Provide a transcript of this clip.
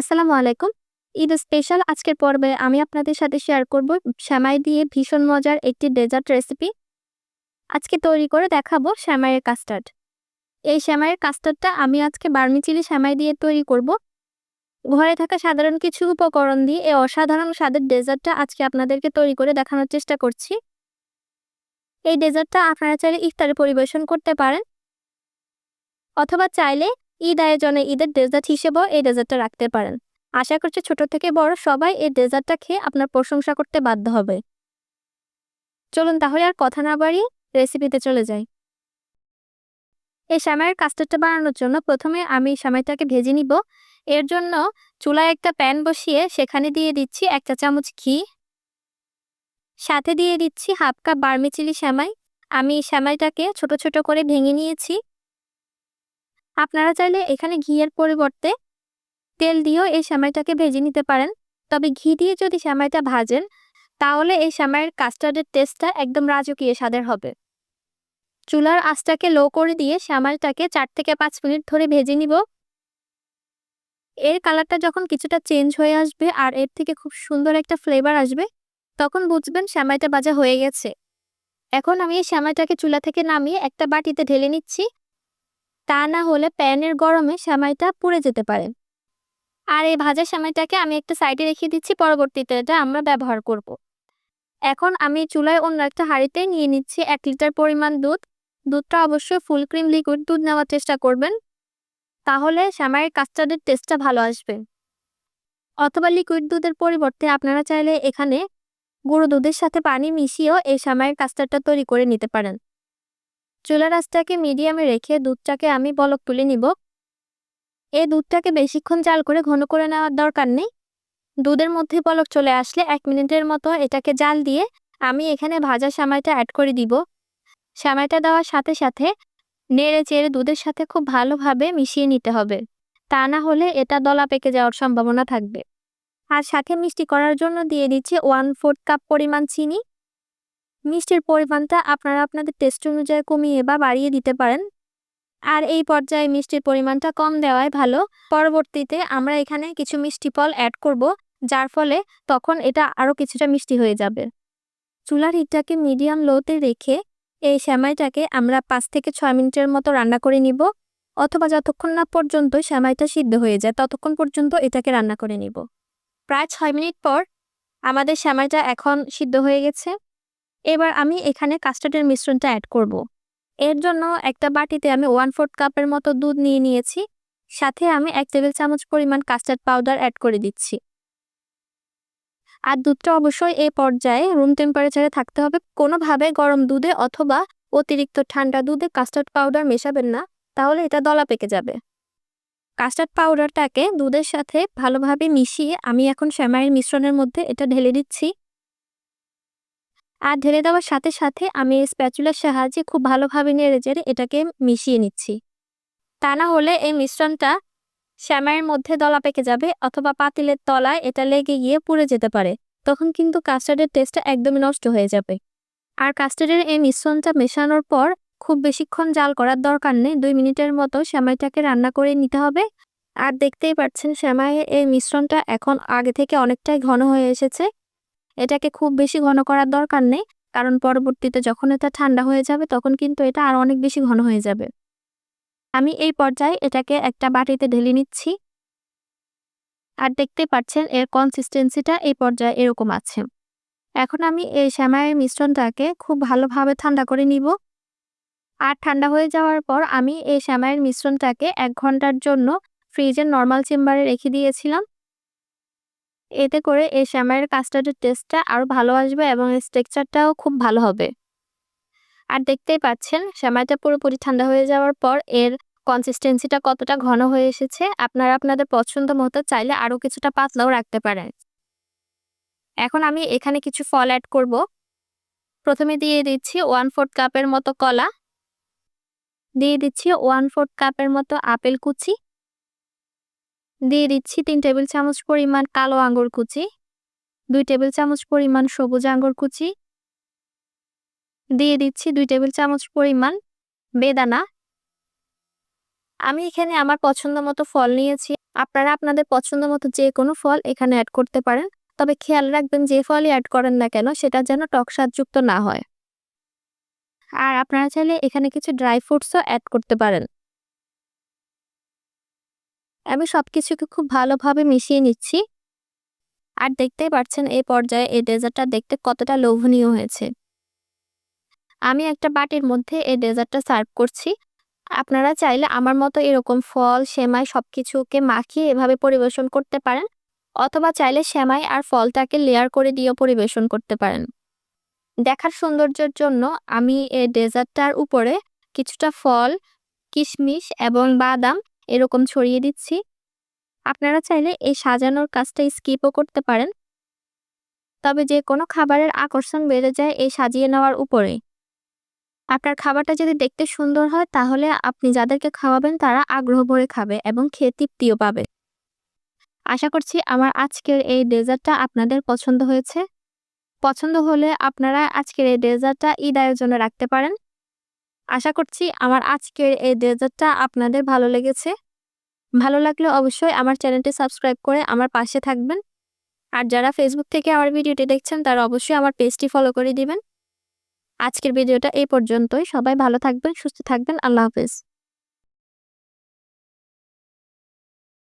আসসালামু আলাইকুম। ঈদ স্পেশাল আজকের পর্বে আমি আপনাদের সাথে শেয়ার করব শ্যামাই দিয়ে ভীষণ মজার একটি ডেজার্ট রেসিপি। আজকে তৈরি করে দেখাবো শ্যামাইয়ের কাস্টার্ড। এই শ্যামাইয়ের কাস্টার্ডটা আমি আজকে বার্মিচিলি শ্যামাই দিয়ে তৈরি করব। ঘরে থাকা সাধারণ কিছু উপকরণ দিয়ে এই অসাধারণ স্বাদের ডেজার্টটা আজকে আপনাদেরকে তৈরি করে দেখানোর চেষ্টা করছি। এই ডেজার্টটা আপনারা চাইলে ইফতারে পরিবেশন করতে পারেন অথবা চাইলে ঈদ আয়োজনে ঈদের ডেজার্ট হিসেবেও এই ডেজার্টটা রাখতে পারেন। আশা করছি ছোট থেকে বড় সবাই এই ডেজার্টটা খেয়ে আপনার প্রশংসা করতে বাধ্য হবে। চলুন তাহলে আর কথা না বাড়িয়ে রেসিপিতে চলে যাই। এই সামাইয়ের কাস্টার্ডটা বানানোর জন্য প্রথমে আমি সামাইটাকে ভেজে নিব। এর জন্য চুলায় একটা প্যান বসিয়ে সেখানে দিয়ে দিচ্ছি এক চা চামচ ঘি। সাথে দিয়ে দিচ্ছি হাফ কাপ বার্মি চিলি শ্যামাই আমি শ্যামাইটাকে ছোট ছোট করে ভেঙে নিয়েছি। আপনারা চাইলে এখানে ঘিয়ের পরিবর্তে তেল দিয়েও এই সেমাইটাকে ভেজে নিতে পারেন। তবে ঘি দিয়ে যদি সেমাইটা ভাজেন, তাহলে এই সেমাইয়ের কাস্টার্ডের টেস্টটা একদম রাজকীয় স্বাদের হবে। চুলার আঁচটাকে লো করে দিয়ে সেমাইটাকে চার থেকে পাঁচ মিনিট ধরে ভেজে নিব। এর কালারটা যখন কিছুটা চেঞ্জ হয়ে আসবে আর এর থেকে খুব সুন্দর একটা ফ্লেভার আসবে, তখন বুঝবেন সেমাইটা ভাজা হয়ে গেছে। এখন আমি এই সেমাইটাকে চুলা থেকে নামিয়ে একটা বাটিতে ঢেলে নিচ্ছি। তা না হলে প্যানের গরমে সেমাইটা পুড়ে যেতে পারে। আর এই ভাজা সেমাইটাকে আমি একটা সাইডে রেখে দিচ্ছি, পরবর্তীতে এটা আমরা ব্যবহার করব। এখন আমি চুলায় অন্য একটা হাঁড়িতে নিয়ে নিচ্ছি এক লিটার পরিমাণ দুধ। দুধটা অবশ্যই ফুল ক্রিম লিকুইড দুধ নেওয়ার চেষ্টা করবেন। তাহলে সেমাইয়ের কাস্টার্ডের টেস্টটা ভালো আসবে। অথবা লিকুইড দুধের পরিবর্তে আপনারা চাইলে এখানে গুঁড়ো দুধের সাথে পানি মিশিয়েও এই সেমাইয়ের কাস্টার্ডটা তৈরি করে নিতে পারেন। চুলার আঁচটাকে মিডিয়ামে রেখে দুধটাকে আমি বলক তুলে নিব। এই দুধটাকে বেশিক্ষণ জাল করে ঘন করে নেওয়ার দরকার নেই। দুধের মধ্যে বলক চলে আসলে এক মিনিটের মতো এটাকে জাল দিয়ে আমি এখানে ভাজা সামাইটা অ্যাড করে দিব। সামাইটা দেওয়ার সাথে সাথে নেড়ে চেড়ে দুধের সাথে খুব ভালোভাবে মিশিয়ে নিতে হবে। তা না হলে এটা দলা পেকে যাওয়ার সম্ভাবনা থাকবে। আর সাথে মিষ্টি করার জন্য দিয়ে দিচ্ছি ওয়ান ফোর্থ কাপ পরিমাণ চিনি। মিষ্টির পরিমাণটা আপনারা আপনাদের টেস্ট অনুযায়ী কমিয়ে বা বাড়িয়ে দিতে পারেন। আর এই পর্যায়ে মিষ্টির পরিমাণটা কম দেওয়াই ভালো। পরবর্তীতে আমরা এখানে কিছু মিষ্টি ফল অ্যাড করব, যার ফলে তখন এটা আরও কিছুটা মিষ্টি হয়ে যাবে। চুলার হিটটাকে মিডিয়াম লোতে রেখে এই শ্যামাইটাকে আমরা পাঁচ থেকে ছয় মিনিটের মতো রান্না করে নিব, অথবা যতক্ষণ না পর্যন্ত শ্যামাইটা সিদ্ধ হয়ে যায় ততক্ষণ পর্যন্ত এটাকে রান্না করে নিব। প্রায় ছয় মিনিট পর আমাদের শ্যামাইটা এখন সিদ্ধ হয়ে গেছে। এবার আমি এখানে কাস্টার্ডের মিশ্রণটা অ্যাড করব। এর জন্য একটা বাটিতে আমি ওয়ান ফোর্থ কাপের মতো দুধ নিয়ে নিয়েছি, সাথে আমি এক টেবিল চামচ পরিমাণ কাস্টার্ড পাউডার অ্যাড করে দিচ্ছি। আর দুধটা অবশ্যই এই পর্যায়ে রুম টেম্পারেচারে থাকতে হবে। কোনোভাবে গরম দুধে অথবা অতিরিক্ত ঠান্ডা দুধে কাস্টার্ড পাউডার মেশাবেন না, তাহলে এটা দলা পেকে যাবে। কাস্টার্ড পাউডারটাকে দুধের সাথে ভালোভাবে মিশিয়ে আমি এখন শ্যামাইয়ের মিশ্রণের মধ্যে এটা ঢেলে দিচ্ছি। আর ঢেলে দেওয়ার সাথে সাথে আমি স্প্যাচুলার সাহায্যে খুব ভালোভাবে নেড়ে চেড়ে এটাকে মিশিয়ে নিচ্ছি। তা না হলে এই মিশ্রণটা শ্যামাইয়ের মধ্যে দলা পেকে যাবে অথবা পাতিলের তলায় এটা লেগে গিয়ে পুড়ে যেতে পারে, তখন কিন্তু কাস্টার্ডের টেস্টটা একদমই নষ্ট হয়ে যাবে। আর কাস্টার্ডের এই মিশ্রণটা মেশানোর পর খুব বেশিক্ষণ জাল করার দরকার নেই, দুই মিনিটের মতো শ্যামাইটাকে রান্না করে নিতে হবে। আর দেখতেই পাচ্ছেন, শ্যামাইয়ের এই মিশ্রণটা এখন আগে থেকে অনেকটাই ঘন হয়ে এসেছে। এটাকে খুব বেশি ঘন করার দরকার নেই, কারণ পরবর্তীতে যখন এটা ঠান্ডা হয়ে যাবে তখন কিন্তু এটা আর অনেক বেশি ঘন হয়ে যাবে। আমি এই পর্যায়ে এটাকে একটা বাটিতে ঢেলে নিচ্ছি। আর দেখতে পাচ্ছেন এর কনসিস্টেন্সিটা এই পর্যায়ে এরকম আছে। এখন আমি এই শ্যামাইয়ের মিশ্রণটাকে খুব ভালোভাবে ঠান্ডা করে নিব। আর ঠান্ডা হয়ে যাওয়ার পর আমি এই শ্যামাইয়ের মিশ্রণটাকে এক ঘণ্টার জন্য ফ্রিজের নর্মাল চেম্বারে রেখে দিয়েছিলাম। এতে করে এই শ্যামাইয়ের কাস্টার্ডের টেস্টটা আরও ভালো আসবে এবং এর টেক্সচারটাও খুব ভালো হবে। আর দেখতেই পাচ্ছেন, শ্যামাইটা পুরোপুরি ঠান্ডা হয়ে যাওয়ার পর এর কনসিস্টেন্সিটা কতটা ঘন হয়ে এসেছে, আপনারা আপনাদের পছন্দ মতো চাইলে আরও কিছুটা পাতলাও রাখতে পারেন। এখন আমি এখানে কিছু ফল অ্যাড করব। প্রথমে দিয়ে দিচ্ছি ওয়ান ফোর্থ কাপের মতো কলা। দিয়ে দিচ্ছি ওয়ান ফোর্থ কাপের মতো আপেল কুচি। দিয়ে দিচ্ছি তিন টেবিল চামচ পরিমাণ কালো আঙ্গুর কুচি, দুই টেবিল চামচ পরিমাণ সবুজ আঙ্গুর কুচি, দিয়ে দিচ্ছি দুই টেবিল চামচ পরিমাণ বেদানা। আমি এখানে আমার পছন্দ মতো ফল নিয়েছি। আপনারা আপনাদের পছন্দ মতো যে কোনো ফল এখানে অ্যাড করতে পারেন। তবে খেয়াল রাখবেন যে ফলই অ্যাড করেন না কেন, সেটা যেন টক স্বাদযুক্ত না হয়। আর আপনারা চাইলে এখানে কিছু ড্রাই ফ্রুটসও অ্যাড করতে পারেন। আমি সব কিছুকে খুব ভালোভাবে মিশিয়ে নিচ্ছি। আর দেখতেই পাচ্ছেন, এই পর্যায়ে এই ডেজার্টটা দেখতে কতটা লোভনীয় হয়েছে। আমি একটা বাটির মধ্যে এই ডেজার্টটা সার্ভ করছি। আপনারা চাইলে আমার মতো এরকম ফল, সেমাই সব কিছুকে মাখিয়ে এভাবে পরিবেশন করতে পারেন, অথবা চাইলে সেমাই আর ফলটাকে লেয়ার করে দিয়েও পরিবেশন করতে পারেন। দেখার সৌন্দর্যের জন্য আমি এই ডেজার্টটার উপরে কিছুটা ফল, কিশমিশ এবং বাদাম এরকম ছড়িয়ে দিচ্ছি। আপনারা চাইলে এই সাজানোর কাজটা স্কিপও করতে পারেন। তবে যে কোনো খাবারের আকর্ষণ বেড়ে যায় এই সাজিয়ে নেওয়ার উপরে আপনার খাবারটা যদি দেখতে সুন্দর হয়, তাহলে আপনি যাদেরকে খাওয়াবেন তারা আগ্রহ ভরে খাবে এবং খেয়ে তৃপ্তিও পাবে। আশা করছি আমার আজকের এই ডেজার্টটা আপনাদের পছন্দ হয়েছে। পছন্দ হলে আপনারা আজকের এই ডেজার্টটা ঈদ আয়োজনে রাখতে পারেন। আশা করছি আমার আজকের এই ডেজার্টটা আপনাদের ভালো লেগেছে। ভালো লাগলে অবশ্যই আমার চ্যানেলটি সাবস্ক্রাইব করে আমার পাশে থাকবেন। আর যারা ফেসবুক থেকে আমার ভিডিওটি দেখছেন, তারা অবশ্যই আমার পেজটি ফলো করে দিবেন। আজকের ভিডিওটা এই পর্যন্তই। সবাই ভালো থাকবেন, সুস্থ থাকবেন। আল্লাহ হাফেজ।